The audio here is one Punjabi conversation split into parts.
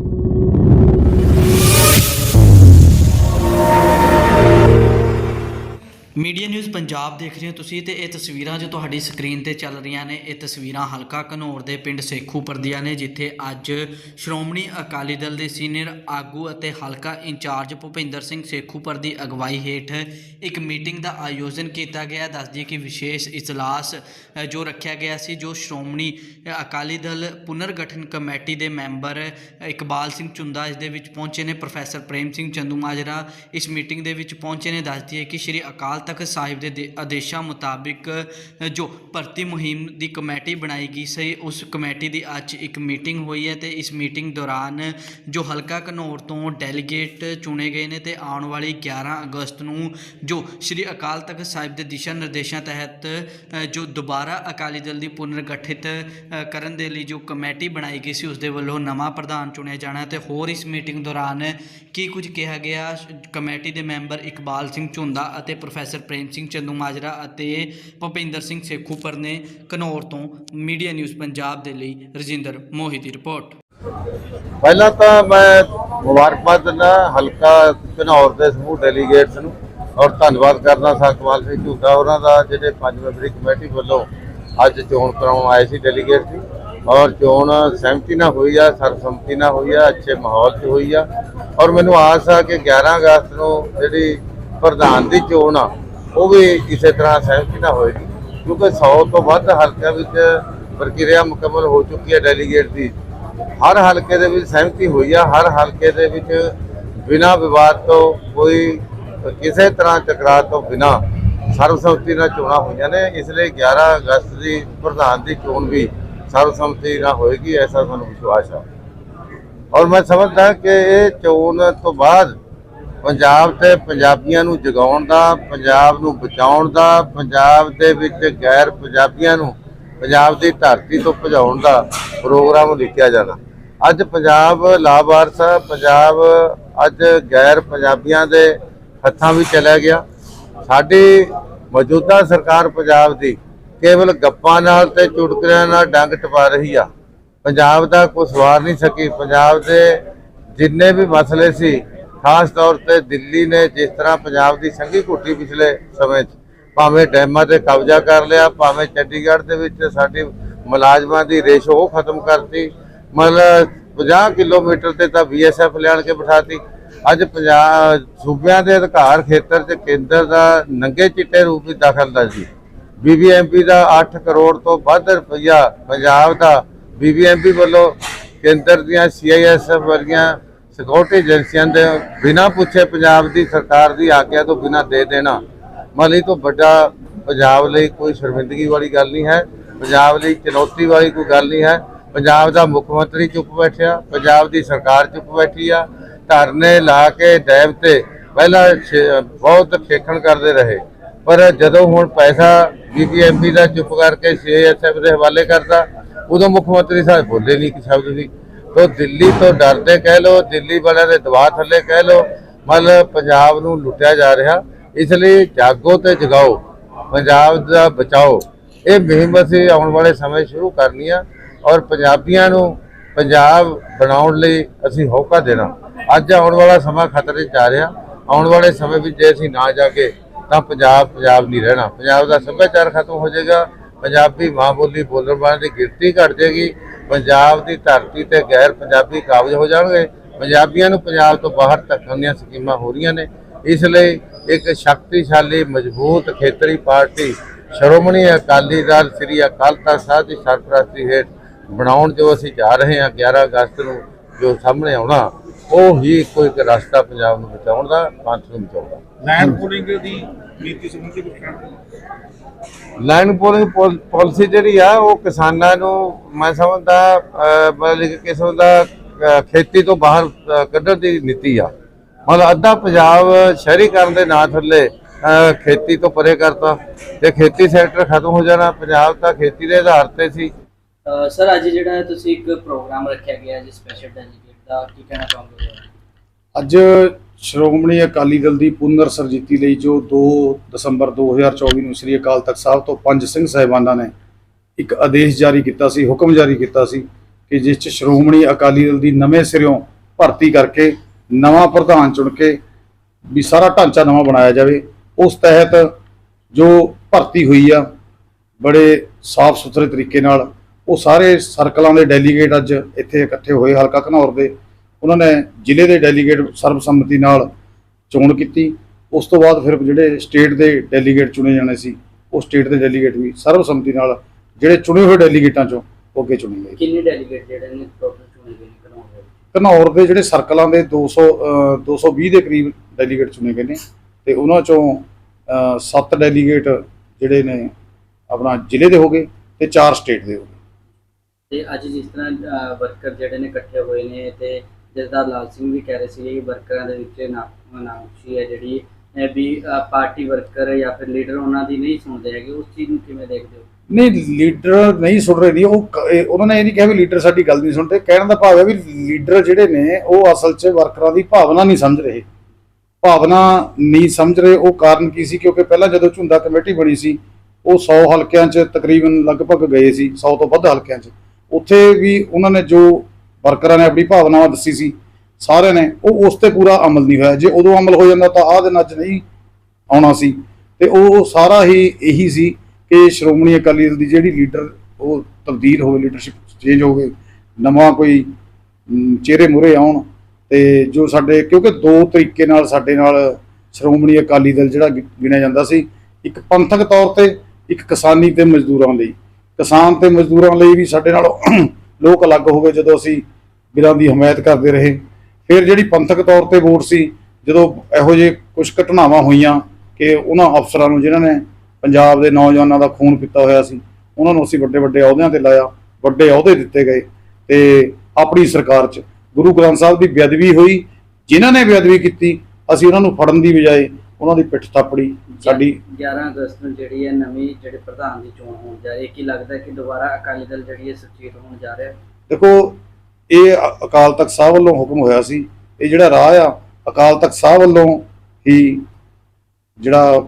you. ਮੀਡੀਆ ਨਿਊਜ਼ ਪੰਜਾਬ ਦੇਖ ਰਹੇ ਹੋ ਤੁਸੀਂ ਤੇ ਇਹ ਤਸਵੀਰਾਂ ਜੋ ਤੁਹਾਡੀ ਸਕਰੀਨ ਤੇ ਚੱਲ ਰਹੀਆਂ ਨੇ, ਇਹ ਤਸਵੀਰਾਂ ਹਲਕਾ ਘਨੌਰ ਦੇ ਪਿੰਡ ਸੇਖੂਪੁਰ ਦੀਆਂ ਨੇ, ਜਿੱਥੇ ਅੱਜ ਸ਼੍ਰੋਮਣੀ ਅਕਾਲੀ ਦਲ ਦੇ ਸੀਨੀਅਰ ਆਗੂ ਅਤੇ ਹਲਕਾ ਇੰਚਾਰਜ ਭੁਪਿੰਦਰ ਸਿੰਘ ਸੇਖੂਪੁਰ ਦੀ ਅਗਵਾਈ ਹੇਠ ਇੱਕ ਮੀਟਿੰਗ ਦਾ ਆਯੋਜਨ ਕੀਤਾ ਗਿਆ। ਦੱਸ ਦਈਏ ਕਿ ਵਿਸ਼ੇਸ਼ ਇਜਲਾਸ ਜੋ ਰੱਖਿਆ ਗਿਆ ਸੀ, ਜੋ ਸ਼੍ਰੋਮਣੀ ਅਕਾਲੀ ਦਲ ਪੁਨਰਗਠਨ ਕਮੇਟੀ ਦੇ ਮੈਂਬਰ ਇਕਬਾਲ ਸਿੰਘ ਚੁੰਦਾ ਇਸ ਦੇ ਵਿੱਚ ਪਹੁੰਚੇ ਨੇ, ਪ੍ਰੋਫੈਸਰ ਪ੍ਰੇਮ ਸਿੰਘ ਚੰਦੂਮਾਜਰਾ ਇਸ ਮੀਟਿੰਗ ਦੇ ਵਿੱਚ ਪਹੁੰਚੇ ਨੇ। ਦੱਸ ਦਈਏ ਕਿ ਸ਼੍ਰੀ ਅਕਾਲ ਤਖਤ ਸਾਹਿਬ ਦੇ ਦੇ ਆਦੇਸ਼ਾਂ ਮੁਤਾਬਿਕ ਜੋ ਭਰਤੀ ਮੁਹਿੰਮ ਦੀ ਕਮੇਟੀ ਬਣਾਈ ਗਈ ਸੀ, ਉਸ ਕਮੇਟੀ ਦੀ ਅੱਜ ਇੱਕ ਮੀਟਿੰਗ ਹੋਈ ਹੈ ਤੇ ਇਸ ਮੀਟਿੰਗ ਦੌਰਾਨ ਜੋ ਹਲਕਾ ਘਨੌਰ ਤੋਂ ਡੈਲੀਗੇਟ ਚੁਣੇ ਗਏ ਨੇ ਤੇ ਆਉਣ ਵਾਲੀ 11 ਅਗਸਤ ਨੂੰ ਜੋ ਸ਼੍ਰੀ ਅਕਾਲ ਤਖਤ ਸਾਹਿਬ ਦੇ ਦਿਸ਼ਾ ਨਿਰਦੇਸ਼ਾਂ ਤਹਿਤ ਜੋ ਦੁਬਾਰਾ ਅਕਾਲੀ ਦਲ ਦੀ ਪੁਨਰਗਠਿਤ ਕਰਨ ਦੇ ਲਈ ਜੋ ਕਮੇਟੀ ਬਣਾਈ ਗਈ ਸੀ, ਉਸ ਦੇ ਵੱਲੋਂ ਨਵਾਂ ਪ੍ਰਧਾਨ ਚੁਣਿਆ ਜਾਣਾ ਤੇ ਹੋਰ ਇਸ ਮੀਟਿੰਗ ਦੌਰਾਨ ਕੀ ਕੁਝ ਕਿਹਾ ਗਿਆ? ਕਮੇਟੀ ਦੇ ਮੈਂਬਰ ਇਕਬਾਲ ਸਿੰਘ ਝੁੰਦਾ ਅਤੇ ਪ੍ਰੋਫੈਸਰ ਪ੍ਰੇਮ ਸਿੰਘ ਚੰਦੂ ਮਾਜਰਾ ਅਤੇ ਭੁਪਿੰਦਰ ਸਿੰਘ ਸੇਖੂਪਰ ਨੇ ਘਨੌਰ ਤੋਂ ਮੀਡੀਆ ਨਿਊਜ਼ ਪੰਜਾਬ ਦੇ ਲਈ ਰਜਿੰਦਰ ਮੋਹੀ ਦੀ ਰਿਪੋਰਟ। ਪਹਿਲਾਂ ਤਾਂ ਮੈਂ ਮੁਬਾਰਕਬਾਦ ਦਿੰਦਾ, ਹਲਕਾ ਘਨੌਰ ਦੇ ਸਮੂਹ ਡੈਲੀਗੇਟਸ ਨੂੰ ਔਰ ਧੰਨਵਾਦ ਕਰਦਾ ਸਤਪਾਲ ਸਿੰਘ ਝੂਟਾ ਉਹਨਾਂ ਦਾ, ਜਿਹੜੇ ਪੰਜ ਮੈਂਬਰੀ ਕਮੇਟੀ ਵੱਲੋਂ ਅੱਜ ਚੋਣ ਕਰਾਉਣ ਆਏ ਸੀ ਡੈਲੀਗੇਟ ਸੀ ਔਰ ਚੋਣ ਸਹਿਮਤੀ ਨਾਲ ਹੋਈ ਆ ਸਰਬਸੰਮਤੀ ਨਾਲ ਹੋਈ ਆ, ਅੱਛੇ ਮਾਹੌਲ 'ਚ ਹੋਈ ਆ। ਔਰ ਮੈਨੂੰ ਆਸ ਆ ਕਿ 11 ਅਗਸਤ ਨੂੰ ਜਿਹੜੀ ਪ੍ਰਧਾਨ ਦੀ ਚੋਣ ਆ ਉਹ ਵੀ ਇਸੇ ਤਰ੍ਹਾਂ ਸਹਿਮਤੀ ਨਾਲ ਹੋਏਗੀ, ਕਿਉਂਕਿ 100 ਤੋਂ ਵੱਧ ਹਲਕਿਆਂ ਵਿੱਚ ਪ੍ਰਕਿਰਿਆ ਮੁਕੰਮਲ ਹੋ ਚੁੱਕੀ ਹੈ ਡੈਲੀਗੇਟ ਦੀ। ਹਰ ਹਲਕੇ ਦੇ ਵਿੱਚ ਸਹਿਮਤੀ ਹੋਈ ਆ, ਹਰ ਹਲਕੇ ਦੇ ਵਿੱਚ ਬਿਨਾਂ ਵਿਵਾਦ ਤੋਂ ਕੋਈ ਕਿਸੇ ਤਰ੍ਹਾਂ ਟਕਰਾਅ ਤੋਂ ਬਿਨਾਂ ਸਰਬਸੰਮਤੀ ਨਾਲ ਚੋਣਾਂ ਹੋਈਆਂ ਨੇ, ਇਸ ਲਈ 11 ਅਗਸਤ ਦੀ ਪ੍ਰਧਾਨ ਦੀ ਚੋਣ ਵੀ ਸਰਬਸੰਮਤੀ ਨਾਲ ਹੋਏਗੀ, ਐਸਾ ਸਾਨੂੰ ਵਿਸ਼ਵਾਸ ਹੈ ਔਰ ਮੈਂ ਸਮਝਦਾ ਕਿ ਇਹ ਚੋਣ ਤੋਂ ਬਾਅਦ ਪੰਜਾਬ ਤੇ ਪੰਜਾਬੀਆਂ ਨੂੰ ਜਗਾਉਣ ਦਾ, ਪੰਜਾਬ ਨੂੰ ਬਚਾਉਣ ਦਾ, ਪੰਜਾਬ ਦੇ ਵਿੱਚ ਗੈਰ ਪੰਜਾਬੀਆਂ ਨੂੰ ਪੰਜਾਬ ਦੀ ਧਰਤੀ ਤੋਂ ਭਜਾਉਣ ਦਾ ਪ੍ਰੋਗਰਾਮ ਲਿਖਿਆ ਜਾਣਾ। ਅੱਜ ਪੰਜਾਬ ਲਾਵਾਰਸ ਹੈ ਪੰਜਾਬ ਅੱਜ ਗੈਰ ਪੰਜਾਬੀਆਂ ਦੇ ਹੱਥਾਂ ਵੀ ਚਲਾ ਗਿਆ। ਸਾਡੀ ਮੌਜੂਦਾ ਸਰਕਾਰ ਪੰਜਾਬ ਦੀ ਕੇਵਲ ਗੱਪਾਂ ਨਾਲ ਤੇ ਚੁਟਕਲਿਆਂ ਨਾਲ ਡੰਗ ਟਪਾ ਰਹੀ ਆ। ਪੰਜਾਬ ਦਾ ਕੋਈ ਸਵਾਰ ਨਹੀਂ ਸਕੀ। ਪੰਜਾਬ ਦੇ ਜਿੰਨੇ ਵੀ ਮਸਲੇ ਸੀ ਖਾਸ ਤੌਰ ਤੇ ਦਿੱਲੀ ਨੇ ਜਿਸ ਤਰ੍ਹਾਂ ਪੰਜਾਬ ਦੀ ਸੰਘੀ ਘੁੱਟੀ ਪਿਛਲੇ ਸਮੇਂ 'ਚ ਭਾਵੇਂ ਡੈਮਾਂ ਤੇ ਕਬਜ਼ਾ ਕਰ ਲਿਆ, ਭਾਵੇਂ ਚੰਡੀਗੜ੍ਹ ਦੇ ਵਿੱਚ ਸਾਡੀ ਮੁਲਾਜ਼ਮਾਂ ਦੀ ਰੇਸ਼ੋ ਉਹ ਖਤਮ ਕਰਤੀ। ਮਤਲਬ 50 ਕਿਲੋਮੀਟਰ ਤੇ ਤਾਂ ਬੀਐਸਐਫ ਲਿਆਣ ਕੇ ਬਿਠਾਤੀ। ਅੱਜ ਪੰਜਾਬ ਸੂਬਿਆਂ ਦੇ ਅਧਿਕਾਰ ਖੇਤਰ 'ਚ ਕੇਂਦਰ ਦਾ ਨੰਗੇ ਚਿੱਟੇ ਰੂਪ ਵਿੱਚ ਦਖਲਅੰਦਾਜ਼ੀ ਸੀ ਬੀਬੀਐਮਪੀ ਦਾ 8 ਕਰੋੜ ਤੋਂ ਵੱਧ ਰੁਪਈਆ ਪੰਜਾਬ ਦਾ ਬੀਬੀਐਮਪੀ ਵੱਲੋਂ ਕੇਂਦਰ ਦੀਆਂ ਸੀਆਈਐਸਐਫ ਵਰਗੀਆਂ ਸਿਕਿਉਰਿਟੀ ਏਜੰਸੀਆਂ ਦੇ ਬਿਨਾਂ ਪੁੱਛੇ ਪੰਜਾਬ ਦੀ ਸਰਕਾਰ ਦੀ ਆਗਿਆ ਤੋਂ ਬਿਨਾਂ ਦੇ ਦੇਣਾ, ਮਲੀ ਤੋਂ ਵੱਡਾ ਪੰਜਾਬ ਲਈ ਕੋਈ ਸ਼ਰਮਿੰਦਗੀ ਵਾਲੀ ਗੱਲ ਨਹੀਂ ਹੈ, ਪੰਜਾਬ ਲਈ ਚੁਣੌਤੀ ਵਾਲੀ ਕੋਈ ਗੱਲ ਨਹੀਂ ਹੈ। ਪੰਜਾਬ ਦਾ ਮੁੱਖ ਮੰਤਰੀ ਚੁੱਪ ਬੈਠਿਆ, ਪੰਜਾਬ ਦੀ ਸਰਕਾਰ ਚੁੱਪ ਬੈਠੀ ਆ, ਧਰਨੇ ਲਾ ਕੇ ਡੈਮ ਤੇ ਪਹਿਲਾਂ ਛੇ- ਬਹੁਤ ਖੇਖਣ ਕਰਦੇ ਰਹੇ, ਪਰ ਜਦੋਂ ਹੁਣ ਪੈਸਾ ਬੀਬੀਐਮਪੀ ਦਾ ਚੁੱਪ ਕਰਕੇ ਸੀਐਸਐਫ ਦੇ ਹਵਾਲੇ ਕਰਦਾ, ਉਦੋਂ ਮੁੱਖ ਮੰਤਰੀ ਸਾਹਿਬ ਬੋਲੇ ਨਹੀਂ ਕਿ ਸ਼ਬਦ ਵੀ। ਤੋ ਦਿੱਲੀ ਤੋਂ ਡਰਦੇ ਕਹਿ ਲੋ ਦਿੱਲੀ ਵਾਲਿਆਂ ਦੇ ਦਬਾਅ ਥੱਲੇ ਕਹਿ ਲੋ ਮਤਲਬ ਪੰਜਾਬ ਨੂੰ ਲੁੱਟਿਆ ਜਾ ਰਿਹਾ। ਇਸ ਲਈ ਜਾਗੋ ਤੇ ਜਗਾਓ, ਪੰਜਾਬ ਦਾ ਬਚਾਓ। ਇਹ ਮੁਹਿੰਮ ਅਸੀਂ ਆਉਣ ਵਾਲੇ ਸਮੇਂ ਸ਼ੁਰੂ ਕਰਨੀ ਆ ਔਰ ਪੰਜਾਬੀਆਂ ਨੂੰ ਪੰਜਾਬ ਬਣਾਉਣ ਲਈ ਅਸੀਂ ਹੋਕਾ ਦੇਣਾ। ਅੱਜ ਆਉਣ ਵਾਲਾ ਸਮਾਂ ਖਤਰੇ 'ਚ ਆ ਰਿਹਾ। ਆਉਣ ਵਾਲੇ ਸਮੇਂ ਵਿੱਚ ਜੇ ਅਸੀਂ ਨਾ ਜਾਗੇ, ਤਾਂ ਪੰਜਾਬ ਪੰਜਾਬ ਨਹੀਂ ਰਹਿਣਾ। ਪੰਜਾਬ ਦਾ ਸੱਭਿਆਚਾਰ ਖਤਮ ਹੋ ਜਾਏਗਾ। ਪੰਜਾਬੀ ਮਾਂ ਬੋਲੀ ਬੋਲਣ ਵਾਲਿਆਂ ਦੀ ਗਿਣਤੀ ਘਟ ਜਾਏਗੀ। ਪੰਜਾਬ ਦੀ ਧਰਤੀ ਤੇ ਗੈਰ ਪੰਜਾਬੀ ਕਾਬਜ ਹੋ ਜਾਣਗੇ। ਪੰਜਾਬੀਆਂ ਨੂੰ ਪੰਜਾਬ ਤੋਂ ਬਾਹਰ ਧੱਕਣ ਦੀਆਂ ਸਕੀਮਾਂ ਹੋ ਰਹੀਆਂ ਨੇ। ਇਸ ਲਈ ਇੱਕ ਸ਼ਕਤੀਸ਼ਾਲੀ, ਮਜ਼ਬੂਤ ਖੇਤਰੀ ਪਾਰਟੀ ਸ਼੍ਰੋਮਣੀ ਅਕਾਲੀ ਦਲ ਸ੍ਰੀ ਅਕਾਲ ਤਖਤ ਸਾਹਿਬ ਦੀ ਸਰਪ੍ਰਸਤੀ ਹੇਠ ਬਣਾਉਣ ਜੋ ਅਸੀਂ ਜਾ ਰਹੇ ਹਾਂ 11 ਅਗਸਤ ਨੂੰ ਜੋ ਸਾਹਮਣੇ ਆਉਣਾ, ਉਹ ਹੀ ਕੋਈ ਇੱਕ ਰਸਤਾ ਪੰਜਾਬ ਨੂੰ ਬਚਾਉਣ ਦਾ, ਪੰਥ ਨੂੰ ਬਚਾਉਣ ਦਾ। ਲੈਂਡ ਪੂਲਿੰਗ ਦੀ ਨੀਤੀ ਸੰਬੰਧੀ ਕੁਝ ਕਹਿਣਾ ਲੈਂਡ ਪੋਲਿੰਗ ਪਾਲਿਸੀ ਜਿਹੜੀ ਆ ਉਹ ਕਿਸਾਨਾਂ ਨੂੰ ਮੈਂ ਸਮਝਦਾ ਅਹ, ਮਤਲਬ ਕਿ ਕਿਸਮ ਦਾ ਖੇਤੀ ਤੋਂ ਬਾਹਰ ਕੱਢਣ ਦੀ ਨੀਤੀ ਆ। ਮਤਲਬ ਅੱਧਾ ਪੰਜਾਬ ਸ਼ਹਿਰੀਕਰਨ ਦੇ ਨਾਂ ਥੱਲੇ ਖੇਤੀ ਤੋਂ ਪਰੇ ਕਰਤਾ ਤੇ ਖੇਤੀ ਸੈਕਟਰ ਖਤਮ ਹੋ ਜਾਣਾ। ਪੰਜਾਬ ਤਾਂ ਖੇਤੀ ਦੇ ਆਧਾਰ ਤੇ ਸੀ। ਸਰ ਅੱਜ ਜਿਹੜਾ ਹੈ ਤੁਸੀਂ ਇੱਕ ਪ੍ਰੋਗਰਾਮ ਰੱਖਿਆ ਗਿਆ ਜੀ ਸਪੈਸ਼ਲ ਡੈਲੀਗੇਟ ਦਾ ਕੀ ਕਹਿਣਾ ਚਾਹੋਗੇ? ਅੱਜ ਸ਼੍ਰੋਮਣੀ ਅਕਾਲੀ ਦਲ ਦੀ ਪੁਨਰ ਸਰਜੀਤੀ ਲਈ ਜੋ 2 ਦਸੰਬਰ 2024 ਨੂੰ ਸ੍ਰੀ ਅਕਾਲ ਤਖਤ ਸਾਹਿਬ ਤੋਂ ਪੰਜ ਸਿੰਘ ਸਾਹਿਬਾਨਾਂ ਨੇ ਇੱਕ ਆਦੇਸ਼ ਜਾਰੀ ਕੀਤਾ ਸੀ, ਹੁਕਮ ਜਾਰੀ ਕੀਤਾ ਸੀ ਕਿ ਜਿਸ ਚ ਸ਼੍ਰੋਮਣੀ ਅਕਾਲੀ ਦਲ ਦੀ ਨਵੇਂ ਸਿਰਿਓਂ ਭਰਤੀ ਕਰਕੇ ਨਵਾਂ ਪ੍ਰਧਾਨ ਚੁਣ ਕੇ ਵੀ ਸਾਰਾ ਢਾਂਚਾ ਨਵਾਂ ਬਣਾਇਆ ਜਾਵੇ, ਉਸ ਤਹਿਤ ਜੋ ਭਰਤੀ ਹੋਈ ਆ, ਬੜੇ ਸਾਫ਼ ਸੁਥਰੇ ਤਰੀਕੇ ਨਾਲ, ਉਹ ਸਾਰੇ ਸਰਕਲਾਂ ਦੇ ਡੈਲੀਗੇਟ ਅੱਜ ਇੱਥੇ ਇਕੱਠੇ ਹੋਏ, ਹਲਕਾ ਘਨੌਰ ਦੇ ਉਹਨਾਂ ਨੇ ਜ਼ਿਲ੍ਹੇ ਦੇ ਡੈਲੀਗੇਟ ਸਰਬਸੰਮਤੀ ਨਾਲ ਚੋਣ ਕੀਤੀ। ਉਸ ਤੋਂ ਬਾਅਦ ਫਿਰ ਜਿਹੜੇ ਸਟੇਟ ਦੇ ਡੈਲੀਗੇਟ ਚੁਣੇ ਜਾਣੇ ਸੀ ਉਹ ਸਟੇਟ ਦੇ ਡੈਲੀਗੇਟ ਵੀ ਸਰਬਸੰਮਤੀ ਨਾਲ ਜਿਹੜੇ ਚੁਣੇ ਹੋਏ ਡੈਲੀਗੇਟਾਂ ਚੋਂ ਉਹ ਅੱਗੇ ਚੁਣੇ ਗਏ। ਕਿੰਨੇ ਡੈਲੀਗੇਟ ਜਿਹੜੇ ਨੇ ਟੋਟਲ ਚੁਣੇ ਗਏ ਨੇ ਘਨੌਰ ਦੇ ਜਿਹੜੇ ਸਰਕਲਾਂ ਦੇ 200 ਅਹ 220 ਦੇ ਕਰੀਬ ਡੈਲੀਗੇਟ ਚੁਣੇ ਗਏ ਨੇ ਤੇ ਉਹਨਾਂ ਚੋਂ 7 ਡੈਲੀਗੇਟ ਜਿਹੜੇ ਨੇ ਆਪਣਾ ਜ਼ਿਲ੍ਹੇ ਦੇ ਹੋ ਗਏ ਤੇ 4 ਸਟੇਟ ਦੇ ਹੋ ਗਏ। ਤੇ ਅੱਜ ਜਿਸ ਤਰ੍ਹਾਂ ਵਰਕਰ ਜਿਹੜੇ ਨੇ ਇਕੱਠੇ ਹੋਏ ਨੇ ਤੇ ਜਸਦਾਰ ਲਾਲ ਸਿੰਘ ਵੀ ਕਹਿ ਰਹੇ ਸੀ ਕਿ ਵਰਕਰਾਂ ਦੇ ਵਿੱਚ ਨਾ ਹੈ ਜਿਹੜੀ ਵੀ ਪਾਰਟੀ ਵਰਕਰ ਜਾਂ ਫਿਰ ਲੀਡਰ ਉਹਨਾਂ ਦੀ ਨਹੀਂ ਸੁਣਦੇ ਹੈਗੇ, ਉਸ ਚੀਜ਼ ਨੂੰ ਕਿਵੇਂ ਦੇਖਦੇ ਹੋ? ਨਹੀਂ ਲੀਡਰ ਨਹੀਂ ਸੁਣ ਰਹੇ ਨਹੀਂ ਉਹ ਉਹਨਾਂ ਨੇ ਇਹ ਨਹੀਂ ਕਿਹਾ ਵੀ ਲੀਡਰ ਸਾਡੀ ਗੱਲ ਨਹੀਂ ਸੁਣਦੇ, ਕਹਿਣ ਦਾ ਭਾਵ ਹੈ ਵੀ ਲੀਡਰ ਜਿਹੜੇ ਨੇ, ਉਹ ਅਸਲ 'ਚ ਵਰਕਰਾਂ ਦੀ ਭਾਵਨਾ ਨਹੀਂ ਸਮਝ ਰਹੇ। ਭਾਵਨਾ ਨਹੀਂ ਸਮਝ ਰਹੇ, ਉਹ ਕਾਰਨ ਕੀ ਸੀ? ਕਿਉਂਕਿ ਪਹਿਲਾਂ ਜਦੋਂ ਝੁੰਦਾ ਕਮੇਟੀ ਬਣੀ ਸੀ, ਉਹ 100 ਹਲਕਿਆਂ 'ਚ ਤਕਰੀਬਨ ਲਗਭਗ ਗਏ ਸੀ 100 ਤੋਂ ਵੱਧ ਹਲਕਿਆਂ 'ਚ। ਉੱਥੇ ਵੀ ਉਹਨਾਂ ਨੇ ਜੋ ਵਰਕਰਾਂ ਨੇ ਆਪਣੀ ਭਾਵਨਾਵਾਂ ਦੱਸੀ ਸੀ, ਸਾਰਿਆਂ ਨੇ, ਉਹ ਉਸ ਤੇ ਪੂਰਾ ਅਮਲ ਨਹੀਂ ਹੋਇਆ। ਜੇ ਉਦੋਂ ਅਮਲ ਹੋ ਜਾਂਦਾ ਤਾਂ ਆਹ ਦਿਨ ਅੱਜ ਨਹੀਂ ਆਉਣਾ ਸੀ। ਤੇ ਉਹ ਸਾਰਾ ਹੀ ਇਹੀ ਸੀ ਕਿ ਸ਼੍ਰੋਮਣੀ ਅਕਾਲੀ ਦਲ ਦੀ ਜਿਹੜੀ ਲੀਡਰ, ਉਹ ਤਬਦੀਲ ਹੋਵੇ ਲੀਡਰਸ਼ਿਪ ਚੇਂਜ ਹੋਵੇ, ਨਵਾਂ ਕੋਈ ਚਿਹਰੇ ਮੁਰੇ ਆਉਣ ਤੇ ਜੋ ਸਾਡੇ, ਕਿਉਂਕਿ ਦੋ ਤਰੀਕੇ ਨਾਲ ਸਾਡੇ ਨਾਲ ਸ਼੍ਰੋਮਣੀ ਅਕਾਲੀ ਦਲ ਜਿਹੜਾ ਗਿ- ਗਿਣਿਆ ਜਾਂਦਾ ਸੀ, ਇੱਕ ਪੰਥਕ ਤੌਰ ਤੇ, ਇੱਕ ਕਿਸਾਨੀ ਤੇ ਮਜ਼ਦੂਰਾਂ ਲਈ। ਕਿਸਾਨ ਤੇ ਮਜ਼ਦੂਰਾਂ ਲਈ ਵੀ ਸਾਡੇ ਨਾਲ ਲੋਕ ਅਲੱਗ ਹੋ ਗਏ ਜਦੋਂ ਅਸੀਂ ਬਿਰਾਂ ਦੀ ਹਮਾਇਤ ਕਰਦੇ ਰਹੇ। ਫਿਰ ਜਿਹੜੀ ਪੰਥਕ ਤੌਰ ਤੇ ਵੋਟ ਸੀ ਜਦੋਂ ਇਹੋ ਜਿਹੇ ਕੁਝ ਘਟਨਾਵਾਂ ਹੋਈਆਂ ਕਿ ਉਹਨਾਂ ਅਫਸਰਾਂ ਨੂੰ ਜਿਨ੍ਹਾਂ ਨੇ ਪੰਜਾਬ ਦੇ ਨੌਜਵਾਨਾਂ ਦਾ ਖੂਨ ਪੀਤਾ ਹੋਇਆ ਸੀ ਉਹਨਾਂ ਨੂੰ ਅਸੀਂ ਵੱਡੇ ਵੱਡੇ ਅਹੁਦਿਆਂ ਤੇ ਲਾਇਆ ਵੱਡੇ ਅਹੁਦੇ ਦਿੱਤੇ ਗਏ। ਤੇ ਆਪਣੀ ਸਰਕਾਰ 'ਚ ਗੁਰੂ ਗ੍ਰੰਥ ਸਾਹਿਬ ਦੀ ਬੇਅਦਬੀ ਹੋਈ ਜਿਨ੍ਹਾਂ ਨੇ ਬੇਅਦਬੀ ਕੀਤੀ ਅਸੀਂ ਉਹਨਾਂ ਨੂੰ ਫੜਨ ਦੀ ਬਜਾਏ ਉਹਨਾਂ ਦੀ ਪਿੱਠ ਥਾਪੜੀ ਸਾਡੀ। 11 ਅਗਸਤ ਨੂੰ ਜਿਹੜੀ ਹੈ ਨਵੀਂ ਜਿਹੜੇ ਪ੍ਰਧਾਨ ਦੀ ਚੋਣ ਹੋਣ ਜਾ ਰਹੀ ਹੈ ਕੀ ਲੱਗਦਾ ਕਿ ਦੁਬਾਰਾ ਅਕਾਲੀ ਦਲ ਜਿਹੜੀ ਹੈ ਸੁਚੇਤ ਹੋਣ ਜਾ ਰਿਹਾ ਹੈ? ਦੇਖੋ ਇਹ ਅਕਾਲ ਤਖਤ ਸਾਹਿਬ ਵੱਲੋਂ ਹੁਕਮ ਹੋਇਆ ਸੀ। ਇਹ ਜਿਹੜਾ ਰਾਹ ਆ, ਅਕਾਲ ਤਖਤ ਸਾਹਿਬ ਵੱਲੋਂ ਹੀ ਜਿਹੜਾ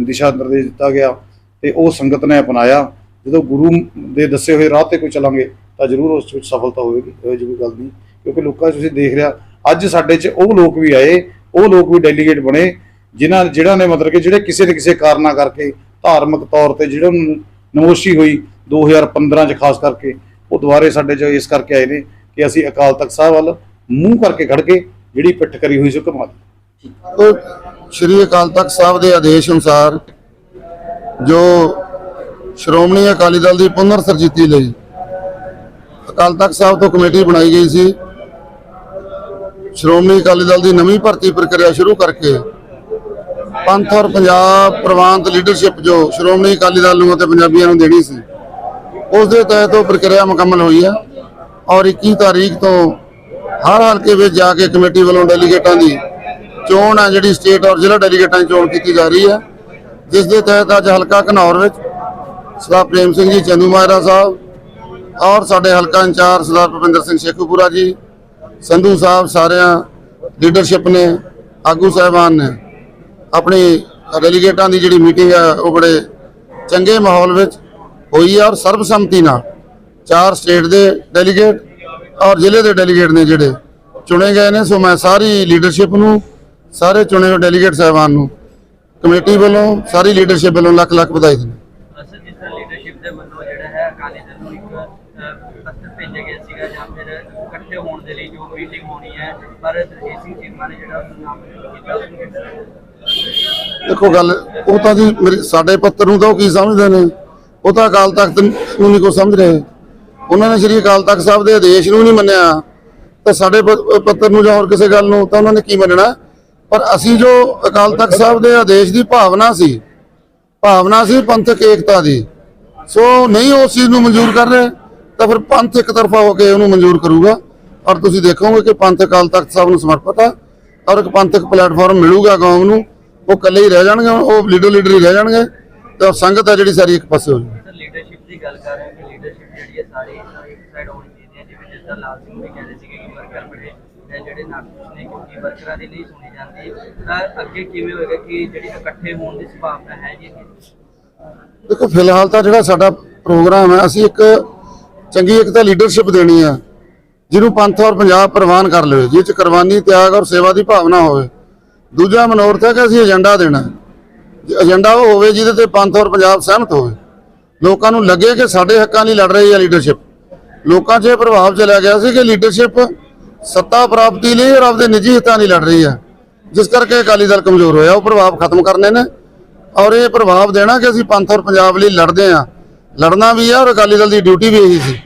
ਦਿਸ਼ਾ ਨਿਰਦੇਸ਼ ਦਿੱਤਾ ਗਿਆ ਤੇ ਉਹ ਸੰਗਤ ਨੇ ਅਪਣਾਇਆ। ਜਦੋਂ ਗੁਰੂ ਦੇ ਦੱਸੇ ਹੋਏ ਰਾਹ ਤੇ ਕੋਈ ਚੱਲਾਂਗੇ, ਤਾਂ ਜ਼ਰੂਰ ਉਸ ਵਿੱਚ ਸਫਲਤਾ ਹੋਵੇਗੀ, ਇਹੋ ਜਿਹੀ ਕੋਈ ਗੱਲ ਨਹੀਂ। ਕਿਉਂਕਿ ਲੋਕਾਂ 'ਚ ਤੁਸੀਂ ਦੇਖ ਰਿਹਾ ਅੱਜ ਸਾਡੇ 'ਚ ਉਹ ਲੋਕ ਵੀ ਆਏ, ਉਹ ਲੋਕ ਵੀ ਡੈਲੀਗੇਟ ਬਣੇ, ਜਿਨ੍ਹਾਂ ਜਿਹੜਾ ਨੇ ਮਤਲਬ ਕਿ ਜਿਹੜੇ ਕਿਸੇ ਨਾ ਕਿਸੇ ਕਾਰਨਾਂ ਕਰਕੇ ਧਾਰਮਿਕ ਤੌਰ ਤੇ ਜਿਹੜਾ ਨਮੋਸ਼ੀ ਹੋਈ 2015 ਚ ਖਾਸ ਕਰਕੇ ਉਹ ਦੁਬਾਰੇ ਸਾਡੇ 'ਚ ਇਸ ਕਰਕੇ ਆਏ ਨੇ ਕਿ ਅਸੀਂ ਅਕਾਲ ਤਖਤ ਸਾਹਿਬ ਵੱਲ ਮੂੰਹ ਕਰਕੇ ਖੜ ਕੇ ਜਿਹੜੀ ਪਿੱਠ ਕਰੀ ਹੋਈ ਸੀ ਘੁਮਾ ਦਿੱਤੀ। ਉਹ ਸ਼੍ਰੀ ਅਕਾਲ ਤਖਤ ਸਾਹਿਬ ਦੇ ਆਦੇਸ਼ ਅਨੁਸਾਰ ਜੋ ਸ਼੍ਰੋਮਣੀ ਅਕਾਲੀ ਦਲ ਦੀ ਪੁਨਰ ਸਰਜੀਤੀ ਲਈ ਅਕਾਲ ਤਖਤ ਸਾਹਿਬ ਤੋਂ ਕਮੇਟੀ ਬਣਾਈ ਗਈ ਸੀ, ਸ਼੍ਰੋਮਣੀ ਅਕਾਲੀ ਦਲ ਦੀ ਨਵੀਂ ਭਰਤੀ ਪ੍ਰਕਿਰਿਆ ਸ਼ੁਰੂ ਕਰਕੇ ਪੰਥ ਔਰ ਪੰਜਾਬ ਪ੍ਰਵਾਨਤ ਲੀਡਰਸ਼ਿਪ ਜੋ ਸ਼੍ਰੋਮਣੀ ਅਕਾਲੀ ਦਲ ਨੂੰ ਅਤੇ ਪੰਜਾਬੀਆਂ ਨੂੰ ਦੇਣੀ ਸੀ ਉਸ ਦੇ ਤਹਿਤ ਉਹ ਪ੍ਰਕਿਰਿਆ ਮੁਕੰਮਲ ਹੋਈ ਹੈ ਔਰ 21 ਤਾਰੀਖ ਤੋਂ ਹਰ ਹਲਕੇ ਵਿੱਚ ਜਾ ਕੇ ਕਮੇਟੀ ਵੱਲੋਂ ਡੈਲੀਗੇਟਾਂ ਦੀ ਚੋਣ ਹੈ ਜਿਹੜੀ ਸਟੇਟ ਔਰ ਜ਼ਿਲ੍ਹਾ ਡੈਲੀਗੇਟਾਂ ਦੀ ਚੋਣ ਕੀਤੀ ਜਾ ਰਹੀ ਹੈ ਜਿਸ ਦੇ ਤਹਿਤ ਅੱਜ ਹਲਕਾ ਘਨੌਰ ਵਿੱਚ ਸਰਦਾਰ ਪ੍ਰੇਮ ਸਿੰਘ ਜੀ, ਚੰਦੂ ਮਾਜਰਾ ਸਾਹਿਬ ਔਰ ਸਾਡੇ ਹਲਕਾ ਇੰਚਾਰਜ ਸਰਦਾਰ ਭੁਪਿੰਦਰ ਸਿੰਘ ਸ਼ੇਖੂਪੁਰਾ ਜੀ, ਸੰਧੂ ਸਾਹਿਬ ਸਾਰਿਆਂ ਲੀਡਰਸ਼ਿਪ ਨੇ, ਆਗੂ ਸਾਹਿਬਾਨ ਨੇ ਆਪਣੀ ਡੈਲੀਗੇਟਾਂ ਦੀ ਜਿਹੜੀ ਮੀਟਿੰਗ ਹੈ ਉਹ ਬੜੇ ਚੰਗੇ ਮਾਹੌਲ ਵਿੱਚ ਹੋਈ ਹੈ ਔਰ ਸਰਬਸੰਮਤੀ ਨਾਲ ਚਾਰ ਸਟੇਟ ਦੇ ਡੈਲੀਗੇਟ ਔਰ ਜ਼ਿਲ੍ਹੇ ਦੇ ਡੈਲੀਗੇਟ ਨੇ ਜਿਹੜੇ ਚੁਣੇ ਗਏ ਨੇ। ਸੋ ਮੈਂ ਸਾਰੀ ਲੀਡਰਸ਼ਿਪ ਨੂੰ ਸਾਰੇ ਚੁਣੇ ਹੋਏ ਡੈਲੀਗੇਟ ਸਾਹਿਬਾਨ ਨੂੰ ਕਮੇਟੀ ਵੱਲੋਂ ਸਾਰੀ ਲੀਡਰਸ਼ਿਪ ਵੱਲੋਂ ਲੱਖ ਲੱਖ ਵਧਾਈ ਦਿੰਦਾ। ਅਸਲ ਜਿਸ ਤਰ੍ਹਾਂ ਲੀਡਰਸ਼ਿਪ ਦੇ ਵੱਲੋਂ ਜਿਹੜਾ ਹੈ ਅਕਾਲੀ ਦਲ ਨੂੰ ਇੱਕ ਅਹ, ਪੱਤਰ ਭੇਜਿਆ ਗਿਆ ਸੀਗਾ ਜਾਂ ਫਿਰ ਇਕੱਠੇ ਹੋਣ ਦੇ ਲਈ ਜੋ ਮੀਟਿੰਗ ਹੋਣੀ ਹੈ ਪਰ ਦਰਜੀਤ ਸਿੰਘ ਚੀਮਾ ਨੇ ਜਿਹੜਾ ਉਸ ਨਾਮ ਕੀਤਾ ਉਸ ਨੂੰ ਕਿਸ ਤਰ੍ਹਾਂ ਦੇਖੋ ਗੱਲ ਉਹ ਤਾਂ ਜੀ ਸਾਡੇ ਪੱਤਰ ਨੂੰ ਤਾਂ ਉਹ ਕੀ ਸਮਝਦੇ ਨੇ? ਉਹ ਤਾਂ ਅਕਾਲ ਤਖਤ ਨੂੰ ਨਹੀਂ ਕੋ ਸਮਝ ਰਹੇ। ਉਹਨਾਂ ਨੇ ਸ੍ਰੀ ਅਕਾਲ ਤਖਤ ਸਾਹਿਬ ਦੇ ਆਦੇਸ਼ ਨੂੰ ਨਹੀਂ ਮੰਨਿਆ। ਤਾਂ ਸਾਡੇ ਪੱਤਰ ਨੂੰ ਜਾਂ ਹੋਰ ਕਿਸੇ ਗੱਲ ਨੂੰ ਤਾਂ ਉਹਨਾਂ ਨੇ ਕੀ ਮੰਨਣਾ? ਪਰ ਅਸੀਂ ਜੋ ਅਕਾਲ ਤਖਤ ਸਾਹਿਬ ਦੇ ਆਦੇਸ਼ ਦੀ ਭਾਵਨਾ ਸੀ ਭਾਵਨਾ ਸੀ ਪੰਥਕ ਏਕਤਾ ਦੀ। ਸੋ ਨਹੀਂ ਉਸ ਚੀਜ਼ ਨੂੰ ਮਨਜ਼ੂਰ ਕਰ ਰਹੇ, ਤਾਂ ਫਿਰ ਪੰਥ ਇੱਕ ਤਰਫਾ ਹੋ ਕੇ ਉਹਨੂੰ ਮਨਜ਼ੂਰ ਕਰੂਗਾ। ਔਰ ਤੁਸੀਂ ਦੇਖੋਗੇ ਕਿ ਪੰਥ ਅਕਾਲ ਤਖਤ ਸਾਹਿਬ ਨੂੰ ਸਮਰਪਿਤ ਆ, ਔਰ ਇੱਕ ਪੰਥਕ ਪਲੇਟਫਾਰਮ ਮਿਲੂਗਾ ਕੌਮ ਨੂੰ, ਉਹ ਇਕੱਲੇ ਹੀ ਰਹਿ ਜਾਣਗੇ, ਉਹ ਲੀਡਰ ਲੀਡਰ ਹੀ ਰਹਿ ਜਾਣਗੇ, ਤੇ ਔਰ ਸੰਗਤ ਹੈ ਜਿਹੜੀ ਸਾਰੀ ਇੱਕ ਪਾਸੇ ਹੋ ਜਾਊਗੀ ਦੀ ਗੱਲ ਕਰ ਰਹੇ ਕਿ ਲੀਡਰਸ਼ਿਪ ਜਿਹੜੀ ਹੈ ਸਾਰੀ ਇੱਕ ਸਾਈਡ ਹੋਣੀ ਚਾਹੀਦੀ ਹੈ, ਜਿਵੇਂ ਜਿਸ ਲਾਲ ਸਿੰਘ ਵੀ ਕਹਿੰਦੇ ਸੀਗੇ ਕਿ ਵਰਕਰ ਬੜੇ ਜਿਹੜੇ ਨਾਖੁਸ਼ ਨੇ ਕਿਉਂਕਿ ਵਰਕਰਾਂ ਦੀ ਨਹੀਂ ਸੁਣੀ ਜਾਂਦੀ। ਤਾਂ ਅੱਗੇ ਕਿਵੇਂ ਹੋਏਗਾ ਕਿ ਜਿਹੜੀ ਇਕੱਠੇ ਹੋਣ ਦੀ ਸੰਭਾਵਨਾ ਹੈ? ਜੀ ਦੇਖੋ, ਫਿਲਹਾਲ ਤਾਂ ਜਿਹੜਾ ਸਾਡਾ ਪ੍ਰੋਗਰਾਮ ਹੈ, ਅਸੀਂ ਇੱਕ ਚੰਗੀ ਇੱਕ ਤਾਂ ਲੀਡਰਸ਼ਿਪ ਦੇਣੀ ਆ ਜਿਹਨੂੰ ਪੰਥ ਔਰ ਪੰਜਾਬ ਪ੍ਰਵਾਨ ਕਰ ਲਵੇ ਜਿਸ ਚ ਕੁਰਬਾਨੀ, ਤਿਆਗ ਔਰ ਸੇਵਾ ਦੀ ਭਾਵਨਾ ਹੋਵੇ। ਦੂਜਾ ਮਨੋਰਥ ਹੈ ਕਿ ਅਸੀਂ ਏਜੰਡਾ ਦੇਣਾ ਏਜੰਡਾ ਉਹ ਹੋਵੇ ਜਿਹਦੇ ਤੇ ਪੰਥ ਔਰ ਪੰਜਾਬ ਸਹਿਮਤ ਹੋਵੇ। ਲੋਕਾਂ ਨੂੰ ਲੱਗੇ ਕਿ ਸਾਡੇ ਹੱਕਾਂ ਲਈ ਲੜ ਰਹੀ ਹੈ ਲੀਡਰਸ਼ਿਪ ਲੋਕਾਂ 'ਚ ਇਹ ਪ੍ਰਭਾਵ ਚਲਿਆ ਗਿਆ ਸੀ ਕਿ ਲੀਡਰਸ਼ਿਪ ਸੱਤਾ ਪ੍ਰਾਪਤੀ ਲਈ ਔਰ ਆਪਦੇ ਨਿੱਜੀ ਹਿੱਤਾਂ ਲਈ ਲੜ ਰਹੀ ਹੈ। ਜਿਸ ਕਰਕੇ ਅਕਾਲੀ ਦਲ ਕਮਜ਼ੋਰ ਹੋਇਆ ਉਹ ਪ੍ਰਭਾਵ ਖਤਮ ਕਰਨੇ ਨੇ ਔਰ ਇਹ ਪ੍ਰਭਾਵ ਦੇਣਾ ਕਿ ਅਸੀਂ ਪੰਥ ਔਰ ਪੰਜਾਬ ਲਈ ਲੜਦੇ ਹਾਂ। ਲੜਨਾ ਵੀ ਆ ਔਰ ਅਕਾਲੀ ਦਲ ਦੀ ਡਿਊਟੀ ਵੀ ਇਹੀ ਸੀ।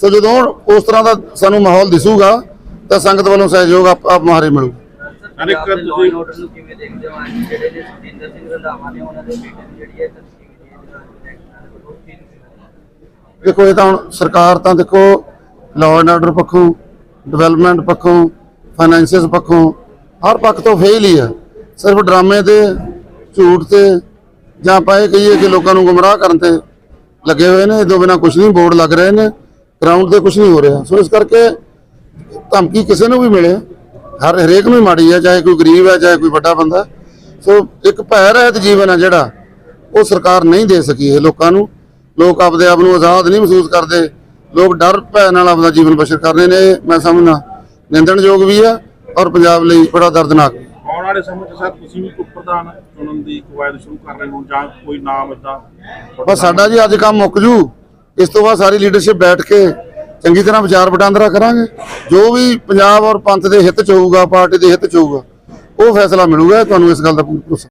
ਸੋ ਜਦੋਂ ਉਸ ਤਰ੍ਹਾਂ ਦਾ ਸਾਨੂੰ ਮਾਹੌਲ ਦਿਸੂਗਾ ਤਾਂ ਸੰਗਤ ਵੱਲੋਂ ਸਹਿਯੋਗ ਆਪ ਆਪ ਮਾਰੇ ਮਿਲੂ। ਅਨੇਕ ਤੁਸੀਂ ਆਰਡਰ ਨੂੰ ਕਿਵੇਂ ਦੇਖਦੇ ਹੋ? ਅੱਜ ਜਿਹੜੇ ਨੇ ਸਤਿੰਦਰ ਸਿੰਘ ਰੰਧਾਵਾ ਨੇ ਉਹਨਾਂ ਦੇ ਬੇਟੇ ਦੀ ਜਿਹੜੀ ਹੈ ਤਸਵੀਰ ਜਿਹੜੀ ਹੈ ਦੇਖੋ ਇਹ ਤਾਂ ਹੁਣ ਸਰਕਾਰ ਤਾਂ ਦੇਖੋ ਲਾਅ ਐਂਡ ਆਰਡਰ ਪੱਖੋਂ ਡਿਵੈਲਪਮੈਂਟ ਪੱਖੋਂ ਫਾਈਨੈਂਸਿਸ ਪੱਖੋਂ, ਹਰ ਪੱਖ ਤੋਂ ਫੇਲ ਹੀ ਆ। ਸਿਰਫ ਡਰਾਮੇ ਤੇ, ਝੂਠ ਤੇ, ਜਾਂ ਆਪਾਂ ਇਹ ਕਹੀਏ ਕਿ ਲੋਕਾਂ ਨੂੰ ਗੁੰਮਰਾਹ ਕਰਨ ਤੇ ਲੱਗੇ ਹੋਏ ਨੇ, ਇਹ ਤੋਂ ਬਿਨਾਂ ਕੁਝ ਨਹੀਂ, ਬੋਰਡ ਲੱਗ ਰਹੇ ਨੇ ਗਰਾਊਂਡ ਤੇ ਕੁਝ ਨਹੀਂ ਹੋ ਰਿਹਾ। ਸੋ ਇਸ ਕਰਕੇ ਧਮਕੀ ਕਿਸੇ ਨੂੰ ਵੀ ਮਿਲੇ, ਹਰ ਹਰੇਕ ਨੂੰ ਮਾੜੀ ਹੈ ਚਾਹੇ ਕੋਈ ਗਰੀਬ ਹੈ ਚਾਹੇ ਕੋਈ ਵੱਡਾ ਬੰਦਾ। ਸੋ ਇੱਕ ਭੈ ਰਹਿਤ ਜੀਵਨ ਹੈ ਜਿਹੜਾ, ਉਹ ਸਰਕਾਰ ਨਹੀਂ ਦੇ ਸਕੀ ਹੈ ਲੋਕਾਂ ਨੂੰ। ਲੋਕ ਆਪਦੇ ਆਪ ਨੂੰ ਆਜ਼ਾਦ ਨਹੀਂ ਮਹਿਸੂਸ ਕਰਦੇ। ਲੋਕ ਡਰ ਭੈ ਨਾਲ ਆਪਦਾ ਜੀਵਨ ਬਸ਼ਰ ਕਰ ਰਹੇ ਨੇ ਮੈਂ ਸਮਝਦਾ। ਨਿੰਦਣਯੋਗ ਵੀ ਹੈ ਔਰ ਪੰਜਾਬ ਲਈ ਬੜਾ ਦਰਦਨਾਕ। ਆਉਣ ਵਾਲੇ ਸਮੇਂ 'ਚ ਸਰ ਤੁਸੀਂ ਵੀ ਉਪ ਪ੍ਰਧਾਨ ਚੁਣਨ ਦੀ ਕਵਾਇਦ ਸ਼ੁਰੂ ਕਰ ਰਹੇ ਹੋ ਜਾਂ ਕੋਈ ਨਾਮ ਇਦਾਂ ਬਸ ਸਾਡਾ ਜੀ ਅੱਜ ਕੰਮ ਮੁੱਕ ਜੂ। ਇਸ ਤੋਂ ਬਾਅਦ ਸਾਰੀ ਲੀਡਰਸ਼ਿਪ ਬੈਠ ਕੇ ਚੰਗੀ ਤਰ੍ਹਾਂ ਵਿਚਾਰ ਵਟਾਂਦਰਾ ਕਰਾਂਗੇ। ਜੋ ਵੀ ਪੰਜਾਬ ਔਰ ਪੰਥ ਦੇ ਹਿੱਤ ਚ ਹੋਊਗਾ ਪਾਰਟੀ ਦੇ ਹਿੱਤ ਚ ਹੋਊਗਾ ਉਹ ਫੈਸਲਾ ਮਿਲੂਗਾ ਤੁਹਾਨੂੰ ਇਸ ਗੱਲ ਦਾ ਭਰੋਸਾ।